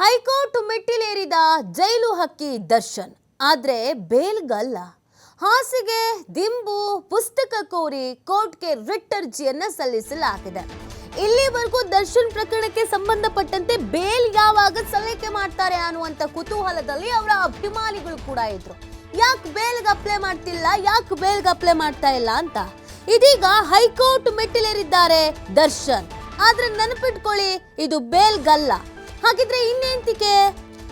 High court ಮೆಟ್ಟಿಲೇರಿದ ಜೈಲು ಹಕ್ಕಿ ದರ್ಶನ್. ಆದ್ರೆ ಬೇಲ್ಗಲ್ಲ. ಹಾಸಿಗೆ, ದಿಂಬು, ಪುಸ್ತಕ ಕೋರಿ ಕೋರ್ಟ್ಗೆ ರಿಟ್ ಅರ್ಜಿಯನ್ನ ಸಲ್ಲಿಸಲಾಗಿದೆ. ಇಲ್ಲಿವರೆಗೂ ದರ್ಶನ್ ಪ್ರಕರಣಕ್ಕೆ ಸಂಬಂಧಪಟ್ಟಂತೆ ಬೇಲ್ ಯಾವಾಗ ಸಲ್ಲಿಕೆ ಮಾಡ್ತಾರೆ ಅನ್ನುವಂತ ಕುತೂಹಲದಲ್ಲಿ ಅವರ ಅಭಿಮಾನಿಗಳು ಕೂಡ ಇದ್ರು. ಯಾಕೆ ಬೇಲ್ಗೆ ಅಪ್ಲೈ ಮಾಡ್ತಿಲ್ಲ, ಯಾಕೆ ಬೇಲ್ಗೆ ಅಪ್ಲೈ ಮಾಡ್ತಾ ಇಲ್ಲ ಅಂತ. ಇದೀಗ ಹೈಕೋರ್ಟ್ ಮೆಟ್ಟಿಲೇರಿದ್ದಾರೆ ದರ್ಶನ್. ಆದ್ರೆ ನೆನಪಿಟ್ಕೊಳ್ಳಿ, ಇದು ಬೇಲ್ಗಲ್ಲ. ಹಾಗಿದ್ರೆ ಇನ್ನೇಂತಿಕೆ?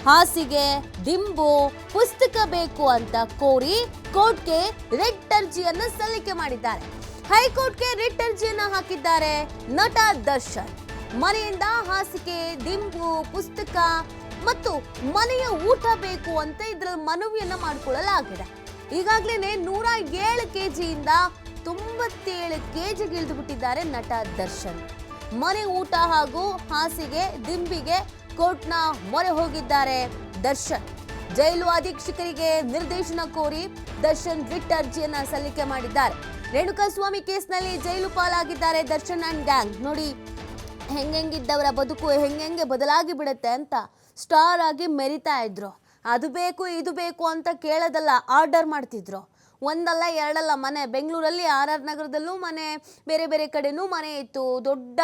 ಹಾಸಿಗೆ, ದಿಂಬು, ಪುಸ್ತಕ ಬೇಕು ಅಂತ ಕೋರಿ ಕೋರ್ಟ್ಗೆ ರಿಟ್ ಅರ್ಜಿಯನ್ನ ಸಲ್ಲಿಕೆ ಮಾಡಿದ್ದಾರೆ. ಹೈಕೋರ್ಟ್ಗೆ ರಿಟ್ ಅರ್ಜಿಯನ್ನ ಹಾಕಿದ್ದಾರೆ ನಟ ದರ್ಶನ್. ಮನೆಯಿಂದ ಹಾಸಿಗೆ, ದಿಂಬು, ಪುಸ್ತಕ ಮತ್ತು ಮನೆಯ ಊಟ ಬೇಕು ಅಂತ ಇದ್ರ ಮನವಿಯನ್ನ ಮಾಡಿಕೊಳ್ಳಲಾಗಿದೆ. ಈಗಾಗಲೇ ನೂರ ಏಳು ಕೆಜಿಯಿಂದ ತೊಂಬತ್ತೇಳು ಕೆಜಿಗೆ ಇಳಿದು ಬಿಟ್ಟಿದ್ದಾರೆ ನಟ ದರ್ಶನ್. ಮನೆ ಊಟ ಹಾಗೂ ಹಾಸಿಗೆ, ದಿಂಬಿಗೆ ಕೋರ್ಟ್ನ ಮೊರೆ ಹೋಗಿದ್ದಾರೆ. ದರ್ಶನ್, ಜೈಲು ಅಧೀಕ್ಷಕರಿಗೆ ನಿರ್ದೇಶನ ಕೋರಿ ದರ್ಶನ್ ರಿಟ್ ಅರ್ಜಿಯನ್ನ ಸಲ್ಲಿಕೆ ಮಾಡಿದ್ದಾರೆ. ರೇಣುಕಾಸ್ವಾಮಿ ಕೇಸ್ನಲ್ಲಿ ಜೈಲು ಪಾಲಾಗಿದ್ದಾರೆ ದರ್ಶನ್ ಅಂಡ್ ಗ್ಯಾಂಗ್. ನೋಡಿ, ಹೆಂಗೆಂಗಿದ್ದವರ ಬದುಕು ಹೆಂಗೆಂಗೆ ಬದಲಾಗಿ ಬಿಡುತ್ತೆ ಅಂತ ಸ್ಟಾರ್ ಆಗಿ ಮೆರಿತಾ ಇದ್ರು. ಅದು ಬೇಕು, ಇದು ಬೇಕು ಅಂತ ಕೇಳೋದಲ್ಲ, ಆರ್ಡರ್ ಮಾಡ್ತಿದ್ರು. ಒಂದಲ್ಲ ಎರಡಲ್ಲ ಮನೆ. ಬೆಂಗಳೂರಲ್ಲಿ ಆರ್ ಆರ್ ನಗರದಲ್ಲೂ ಮನೆ ಬೇರೆ ಬೇರೆ ಕಡೆನೂ ಮನೆ ಇತ್ತು. ದೊಡ್ಡ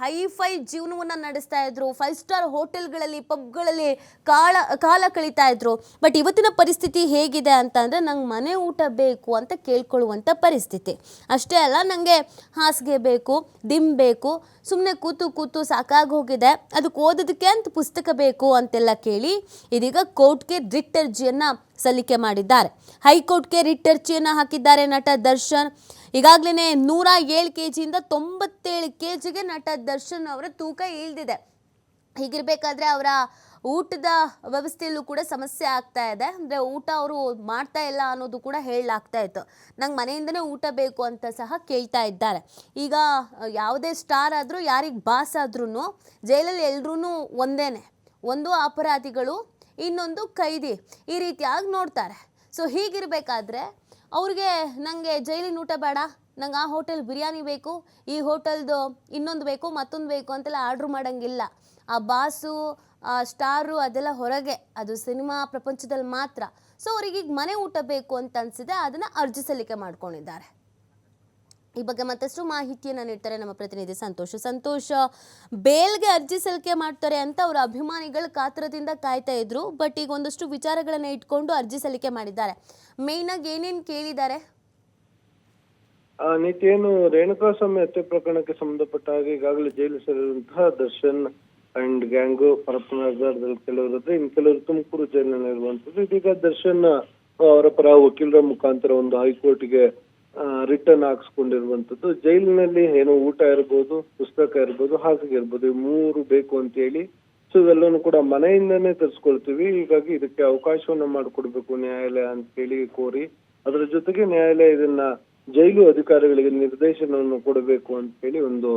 ಹೈಫೈ ಜೀವನವನ್ನು ನಡೆಸ್ತಾ ಇದ್ರು. ಫೈವ್ ಸ್ಟಾರ್ ಹೋಟೆಲ್ಗಳಲ್ಲಿ, ಪಬ್ಗಳಲ್ಲಿ ಕಾಲ ಕಾಲ ಕಳೀತಾ ಇದ್ರು. ಬಟ್ ಇವತ್ತಿನ ಪರಿಸ್ಥಿತಿ ಹೇಗಿದೆ ಅಂತ ಅಂದರೆ ನಂಗೆ ಮನೆ ಊಟ ಬೇಕು ಅಂತ ಕೇಳ್ಕೊಳ್ಳುವಂಥ ಪರಿಸ್ಥಿತಿ. ಅಷ್ಟೇ ಅಲ್ಲ ನನಗೆ ಹಾಸಿಗೆ ಬೇಕು ದಿಮ್ ಬೇಕು ಸುಮ್ಮನೆ ಕೂತು ಕೂತು ಸಾಕಾಗಿ ಹೋಗಿದೆ. ಅದಕ್ಕೆ ಓದೋದಕ್ಕೆ ಅಂತ ಪುಸ್ತಕ ಬೇಕು ಅಂತೆಲ್ಲ ಕೇಳಿ ಇದೀಗ ಕೋರ್ಟ್ಗೆ ರಿಟ್ ಅರ್ಜಿಯನ್ನು ಸಲ್ಲಿಕೆ ಮಾಡಿದ್ದಾರೆ. ಹೈಕೋರ್ಟ್ಗೆ ರಿಟ್ ಅರ್ಜಿಯನ್ನು ಹಾಕಿದ್ದಾರೆ ನಟ ದರ್ಶನ್. ಈಗಾಗಲೇ ನೂರ ಏಳು ಕೆ ಜಿಯಿಂದ ತೊಂಬತ್ತೇಳು ಕೆ ಜಿಗೆ ನಟ ದರ್ಶನ್ ಅವರ ತೂಕ ಇಳಿದಿದೆ. ಹೀಗಿರಬೇಕಾದ್ರೆ ಅವರ ಊಟದ ವ್ಯವಸ್ಥೆಯಲ್ಲೂ ಕೂಡ ಸಮಸ್ಯೆ ಆಗ್ತಾ ಇದೆ. ಅಂದರೆ ಊಟ ಅವರು ಮಾಡ್ತಾ ಇಲ್ಲ ಅನ್ನೋದು ಕೂಡ ಹೇಳಲಾಗ್ತಾ ಇತ್ತು. ನಂಗೆ ಮನೆಯಿಂದನೇ ಊಟ ಬೇಕು ಅಂತ ಸಹ ಕೇಳ್ತಾ ಇದ್ದಾರೆ. ಈಗ ಯಾವುದೇ ಸ್ಟಾರ್ ಆದರೂ, ಯಾರಿಗೆ ಬಾಸ್ ಆದ್ರೂ ಜೈಲಲ್ಲಿ ಎಲ್ಲರೂ ಒಂದೇ ಒಂದು ಅಪರಾಧಿಗಳು, ಇನ್ನೊಂದು ಕೈದಿ. ಈ ರೀತಿಯಾಗಿ ನೋಡ್ತಾರೆ. ಸೊ ಹೀಗಿರಬೇಕಾದ್ರೆ ಅವ್ರಿಗೆ ನನಗೆ ಜೈಲಿನ ಊಟ ಬೇಡ, ನಂಗೆ ಆ ಹೋಟೆಲ್ ಬಿರಿಯಾನಿ ಬೇಕು, ಈ ಹೋಟೆಲ್ದು ಇನ್ನೊಂದು ಬೇಕು, ಮತ್ತೊಂದು ಬೇಕು ಅಂತೆಲ್ಲ ಆರ್ಡ್ರ್ ಮಾಡೋಂಗಿಲ್ಲ. ಆ ಬಾಸು, ಆ ಸ್ಟಾರು ಅದೆಲ್ಲ ಹೊರಗೆ, ಅದು ಸಿನಿಮಾ ಪ್ರಪಂಚದಲ್ಲಿ ಮಾತ್ರ. ಸೊ ಅವ್ರಿಗೆ ಈಗ ಮನೆ ಊಟ ಬೇಕು ಅಂತ ಅನಿಸಿದೆ, ಅದನ್ನು ಅರ್ಜಿ ಸಲ್ಲಿಕೆ ಮಾಡ್ಕೊಂಡಿದ್ದಾರೆ. ಈ ಬಗ್ಗೆ ಮತ್ತಷ್ಟು ಮಾಹಿತಿಯನ್ನು ನೀಡ್ತಾರೆ ನಮ್ಮ ಪ್ರತಿನಿಧಿ ಸಂತೋಷ್. ಸಂತೋಷ್, ಬೇಲ್ಗೆ ಅರ್ಜಿ ಸಲ್ಲಿಕೆ ಮಾಡ್ತಾರೆ ಅಂತ ಅವರ ಅಭಿಮಾನಿಗಳು ಕಾತರದಿಂದ ಕಾಯ್ತಾ ಇದ್ರು, ಬಟ್ ಈಗ ಒಂದಷ್ಟು ವಿಚಾರಗಳನ್ನ ಇಟ್ಕೊಂಡು ಅರ್ಜಿ ಸಲ್ಲಿಕೆ ಮಾಡಿದ್ದಾರೆ. ಮೇನ್ ಆಗಿ ಏನೇನು ಕೇಳಿದ್ದಾರೆ? ಆ ರೇಣುಕಾ ಸ್ವಾಮಿ ಹತ್ಯೆ ಪ್ರಕರಣಕ್ಕೆ ಸಂಬಂಧಪಟ್ಟ ಹಾಗೆ ಈಗಾಗಲೇ ಜೈಲು ಸೇರಿರುವಂತಹ ದರ್ಶನ್ ಅಂಡ್ ಗ್ಯಾಂಗು ಪರಪ್ಪನಗರದಲ್ಲಿ ಕೆಲವರಿದ್ರೆ ಇನ್ನು ಕೆಲವರು ತುಮಕೂರು ಜೈಲಿನಲ್ಲಿ ಇರುವಂತದ್ದು. ಇದೀಗ ದರ್ಶನ್ ಅವರ ಪರ ವಕೀಲರ ಮುಖಾಂತರ ಒಂದು ಹೈಕೋರ್ಟ್ಗೆ ರಿಟರ್ನ್ ಹಾಕ್ಸ್ಕೊಂಡಿರುವಂತದ್ದು ಜೈಲಿನಲ್ಲಿ ಏನೋ ಊಟ ಇರ್ಬೋದು, ಪುಸ್ತಕ ಇರ್ಬೋದು, ಹಾಸಿಗೆ ಇರ್ಬೋದು, ಈ ಮೂರು ಬೇಕು ಅಂತ ಹೇಳಿ. ಸೊ ಇವೆಲ್ಲವನ್ನು ಕೂಡ ಮನೆಯಿಂದನೇ ತರಿಸ್ಕೊಳ್ತೀವಿ. ಹೀಗಾಗಿ ಇದಕ್ಕೆ ಅವಕಾಶವನ್ನ ಮಾಡಿಕೊಡ್ಬೇಕು ನ್ಯಾಯಾಲಯ ಅಂತ ಹೇಳಿ ಕೋರಿ. ಅದರ ಜೊತೆಗೆ ನ್ಯಾಯಾಲಯ ಇದನ್ನ ಜೈಲು ಅಧಿಕಾರಿಗಳಿಗೆ ನಿರ್ದೇಶನವನ್ನು ಕೊಡಬೇಕು ಅಂತ ಹೇಳಿ ಒಂದು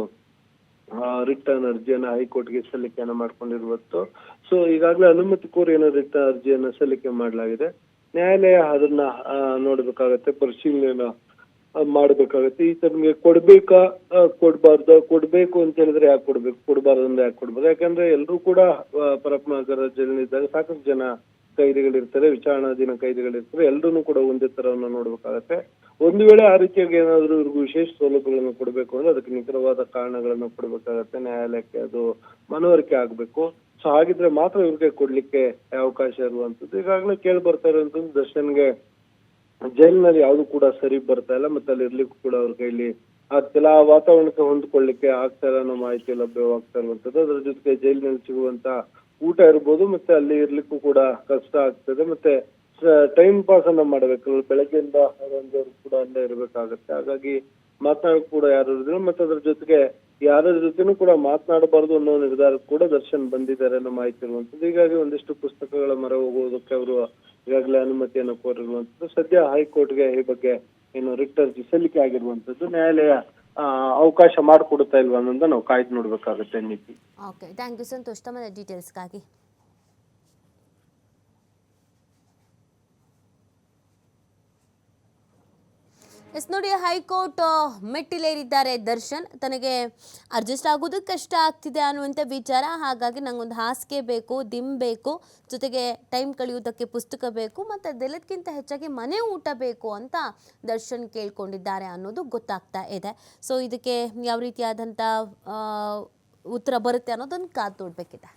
ರಿಟರ್ನ್ ಅರ್ಜಿಯನ್ನ ಹೈಕೋರ್ಟ್ಗೆ ಸಲ್ಲಿಕೆಯನ್ನ ಮಾಡ್ಕೊಂಡಿರುವತ್ತು. ಸೊ ಈಗಾಗಲೇ ಅನುಮತಿ ಕೋರಿ ಏನೋ ರಿಟರ್ನ್ ಅರ್ಜಿಯನ್ನ ಸಲ್ಲಿಕೆ ಮಾಡಲಾಗಿದೆ. ನ್ಯಾಯಾಲಯ ಅದನ್ನ ನೋಡಬೇಕಾಗತ್ತೆ ನೋಡ್ಬೇಕಾಗತ್ತೆ. ಪರಿಶೀಲನೆ ಮಾಡ್ಬೇಕಾಗತ್ತೆ. ಈ ತಮ್ಗೆ ಕೊಡ್ಬೇಕಾ? ಕೊಡ್ಬಾರ್ದ? ಕೊಡ್ಬೇಕು ಅಂತ ಹೇಳಿದ್ರೆ ಯಾಕೆ ಕೊಡ್ಬೇಕು? ಕೊಡ್ಬಾರ್ದು ಅಂದ್ರೆ ಯಾಕೆ ಕೊಡ್ಬಾರ್ದು? ಯಾಕಂದ್ರೆ ಎಲ್ಲರೂ ಕೂಡ ಪರಮಾಗರ ಜೈಲಿನಿದ್ದಾಗ ಸಾಕಷ್ಟು ಜನ ಕೈದಿಗಳಿರ್ತಾರೆ ವಿಚಾರಣಾಧೀನ ಕೈದಿಗಳಿರ್ತಾರೆ. ಎಲ್ಲರೂ ಕೂಡ ಒಂದೇ ತರವನ್ನ ನೋಡ್ಬೇಕಾಗತ್ತೆ. ಒಂದು ವೇಳೆ ಆ ರೀತಿಯಾಗಿ ಏನಾದ್ರು ಇವ್ರಿಗೂ ವಿಶೇಷ ಸೌಲಭ್ಯಗಳನ್ನು ಕೊಡಬೇಕು ಅಂದ್ರೆ ಅದಕ್ಕೆ ನಿಖರವಾದ ಕಾರಣಗಳನ್ನು ಕೊಡ್ಬೇಕಾಗತ್ತೆ. ನ್ಯಾಯಾಲಯಕ್ಕೆ ಅದು ಮನವರಿಕೆ ಆಗ್ಬೇಕು. ಸೊ, ಹಾಗಿದ್ರೆ ಮಾತ್ರ ಇವ್ರಿಗೆ ಕೊಡ್ಲಿಕ್ಕೆ ಅವಕಾಶ ಇರುವಂತದ್ದು ಈಗಾಗಲೇ ಕೇಳಿ ಬರ್ತಾ ಇರುವಂತದ್ದು ದರ್ಶನ್ಗೆ ಜೈಲಿನಲ್ಲಿ ಯಾವ್ದು ಕೂಡ ಸರಿ ಬರ್ತಾ ಇಲ್ಲ, ಮತ್ತೆ ಅಲ್ಲಿ ಇರ್ಲಿಕ್ಕೂ ಕೂಡ ಅವ್ರ ಕೈಲಿ ಆಗ್ತಿಲ್ಲ. ಆ ವಾತಾವರಣಕ್ಕೆ ಹೊಂದ್ಕೊಳ್ಳಿಕ್ಕೆ ಆಗ್ತಾ ಇಲ್ಲ ಅನ್ನೋ ಮಾಹಿತಿ ಲಭ್ಯವಾಗ್ತಾ ಇರುವಂತದ್ದು ಅದ್ರ ಜೊತೆಗೆ ಜೈಲಿನಲ್ಲಿ ಸಿಗುವಂತ ಊಟ ಇರ್ಬೋದು, ಮತ್ತೆ ಅಲ್ಲಿ ಇರ್ಲಿಕ್ಕೂ ಕೂಡ ಕಷ್ಟ ಆಗ್ತದೆ ಮತ್ತೆ ಟೈಮ್ ಪಾಸ್ ಅನ್ನ ಮಾಡ್ಬೇಕು. ಬೆಳಗ್ಗೆಯಿಂದ ಸಂಜೆವರೆಗೂ ಕೂಡ ಅಲ್ಲೇ ಇರ್ಬೇಕಾಗತ್ತೆ. ಹಾಗಾಗಿ ಮಾತನಾಡಕ್ ಕೂಡ ಯಾರು ಇರೋದಿಲ್ಲ. ಮತ್ತೆ ಅದ್ರ ಜೊತೆಗೆ ಯಾರ ಜೊತೆನೂ ಕೂಡ ಮಾತನಾಡಬಾರ್ದು ಅನ್ನೋ ನಿರ್ಧಾರಕ್ಕೆ ಕೂಡ ದರ್ಶನ್ ಬಂದಿದ್ದಾರೆ ಅನ್ನೋ ಮಾಹಿತಿ ಇರುವಂತದ್ದು ಹೀಗಾಗಿ ಒಂದಿಷ್ಟು ಪುಸ್ತಕಗಳ ಮರ ಹೋಗೋದಕ್ಕೆ ಅವರು ಈಗಾಗಲೇ ಅನುಮತಿಯನ್ನು ಕೋರಿರುವಂತದ್ದು ಸದ್ಯ ಹೈಕೋರ್ಟ್ಗೆ ಈ ಬಗ್ಗೆ ಏನು ರಿಟ್ ಅರ್ಜಿ ಸಲ್ಲಿಕೆ ಆಗಿರುವಂತದ್ದು ನ್ಯಾಯಾಲಯ ಅವಕಾಶ ಮಾಡಿಕೊಡ್ತಾ ಇಲ್ವಾ ಅನ್ನೋದನ್ನ ನಾವು ಕಾಯ್ದು ನೋಡ್ಬೇಕಾಗುತ್ತೆ ನೀತಿ ಓಕೆ ಥ್ಯಾಂಕ್ ಯು ಸಂತೋಷ್ ತಮ್ಮ ಡೀಟೇಲ್ಸ್ಗಾಗಿ ಎಸ್ ನೋಡಿ, ಹೈಕೋರ್ಟ್ ಮೆಟ್ಟಿಲೇರಿದ್ದಾರೆ. ದರ್ಶನ್ ತನಗೆ ಅಡ್ಜಸ್ಟ್ ಆಗೋದು ಕಷ್ಟ ಆಗ್ತಿದೆ ಅನ್ನುವಂಥ ವಿಚಾರ. ಹಾಗಾಗಿ ನನಗೊಂದು ಹಾಸಿಗೆ ಬೇಕು ದಿಮ್ ಬೇಕು, ಜೊತೆಗೆ ಟೈಮ್ ಕಳೆಯುವುದಕ್ಕೆ ಪುಸ್ತಕ ಬೇಕು, ಮತ್ತು ಅದೆಲ್ಲದಕ್ಕಿಂತ ಹೆಚ್ಚಾಗಿ ಮನೆ ಊಟ ಬೇಕು ಅಂತ ದರ್ಶನ್ ಕೇಳ್ಕೊಂಡಿದ್ದಾರೆ ಅನ್ನೋದು ಗೊತ್ತಾಗ್ತಾ ಇದೆ. ಸೊ ಇದಕ್ಕೆ ಯಾವ ರೀತಿಯಾದಂಥ ಉತ್ತರ ಬರುತ್ತೆ ಅನ್ನೋದೊಂದು ಕಾದು ನೋಡಬೇಕಿದೆ.